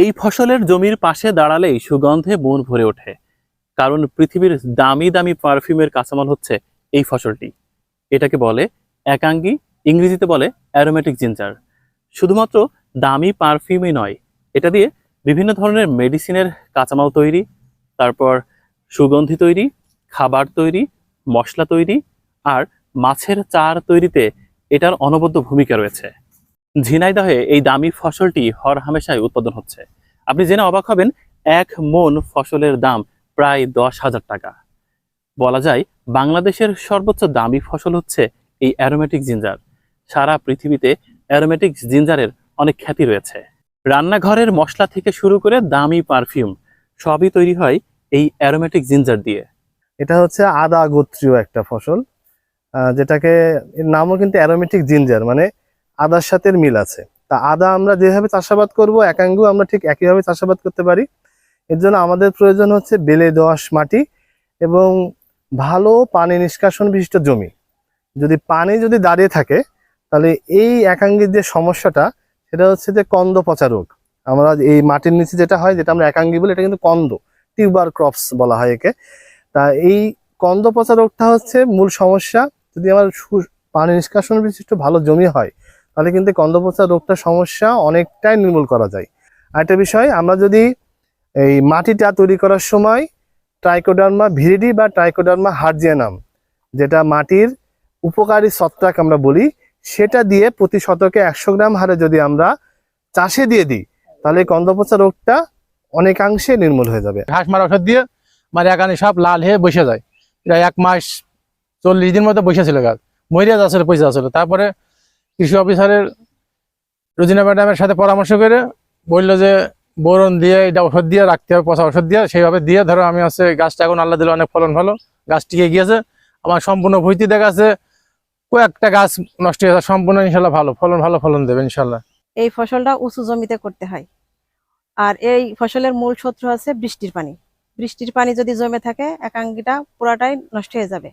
এই ফসলের জমির পাশে দাঁড়ালেই সুগন্ধে মন ভরে ওঠে। কারণ পৃথিবীর দামি দামি পারফিউমের কাঁচামাল হচ্ছে এই ফসলটি। এটাকে বলে একাঙ্গি, ইংরেজিতে বলে অ্যারোমেটিক জিঞ্জার শুধুমাত্র দামি পারফিউমই নয়, এটা দিয়ে বিভিন্ন ধরনের মেডিসিনের কাঁচামাল তৈরি, তারপর সুগন্ধি তৈরি, খাবার তৈরি, মশলা তৈরি, আর মাছের চার তৈরিতে এটার অনবদ্য ভূমিকা রয়েছে। ঝিনাইদহে এই দামি ফসলটি হর হামেশায় উৎপাদন হচ্ছে। আপনি জেনে অবাক হবেন, এক মন ফসলের দাম প্রায় দশ হাজার টাকা। বলা যায়, বাংলাদেশের সর্বোচ্চ দামি ফসল হচ্ছে এই অ্যারোমেটিক জিঞ্জার। সারা পৃথিবীতে অ্যারোমেটিক জিঞ্জারের অনেক খ্যাতি রয়েছে। রান্নাঘরের মশলা থেকে শুরু করে দামি পারফিউম সবই তৈরি হয় এই অ্যারোমেটিক জিঞ্জার দিয়ে। এটা হচ্ছে আদা গোত্রীয় একটা ফসল যেটাকে এর নামও কিন্তু অ্যারোমেটিক জিঞ্জার মানে আদার সাথে মিল আছে। তা আদা আমরা যেভাবে চাষাবাদ করব, একাঙ্গু আমরা ঠিক একইভাবে চাষাবাদ করতে পারি। এর জন্য আমাদের প্রয়োজন হচ্ছে বেলে দোআঁশ মাটি এবং ভালো পানি নিষ্কাশন বিশিষ্ট জমি। যদি পানি যদি দাঁড়িয়ে থাকে, তাহলে এই একাঙ্গির যে সমস্যাটা, সেটা হচ্ছে যে কন্দ পচা রোগ। আমরা এই মাটির নিচে যেটা হয়, যেটা আমরা একাঙ্গি বলি, এটা কিন্তু কন্দ, টিউবার ক্রপস বলা হয় একে। তা এই কন্দ পচা রোগটা হচ্ছে মূল সমস্যা। যদি আমার পানি নিষ্কাশন বিশিষ্ট ভালো জমি হয় তাহলে কিন্তু কন্দ পচা রোগটার সমস্যা অনেকটাই নির্মূল করা যায়। আরেকটা বিষয়, আমরা যদি এই মাটিটা তৈরি করার সময় ট্রাইকোডার্মা ভিরিডি বা ট্রাইকোডার্মা হার্জিয়ানাম, যেটা মাটির উপকারী ছত্রাক আমরা বলি, সেটা দিয়ে প্রতি শতকে একশো গ্রাম হারে যদি আমরা চাষে দিয়ে দিই, তাহলে এই কন্দ পচা রোগটা অনেকাংশে নির্মূল হয়ে যাবে। ঘাস মারা ওষুধ দিয়ে মানে এখানে সব লাল হয়ে বসে যায়। এটা এক মাস চল্লিশ দিন মতো বসেছিল গাছ। মরিয়া যাচ্ছিল পয়সা যাচ্ছিল। তারপরে কৃষি অফিসারের রোজিনা ম্যাডামের সাথে পরামর্শ করে বলল যে, বোরন দিয়ে এটা ওষুধ দিয়ে রাখতে হবে, পচা ওষুধ দিয়ে। সেইভাবে দিয়ে ধরো, আমি হচ্ছে গাছটা এখন আল্লাহ দিলে, অনেক ফলন ভালো গাছ টিকে গিয়েছে আমার সম্পূর্ণ ভুইতি দেখা আছে কয়েকটা গাছ নষ্ট হয়ে যাচ্ছে, সম্পূর্ণ ইনশাল্লাহ ভালো, ফলন ভালো ফলন দেবে ইনশাল্লাহ। এই ফসলটা উঁচু জমিতে করতে হয়। আর এই ফসলের মূল শত্রু আছে বৃষ্টির পানি। বৃষ্টির পানি যদি জমে থাকে, একাঙ্গিটা পুরাটাই নষ্ট হয়ে যাবে।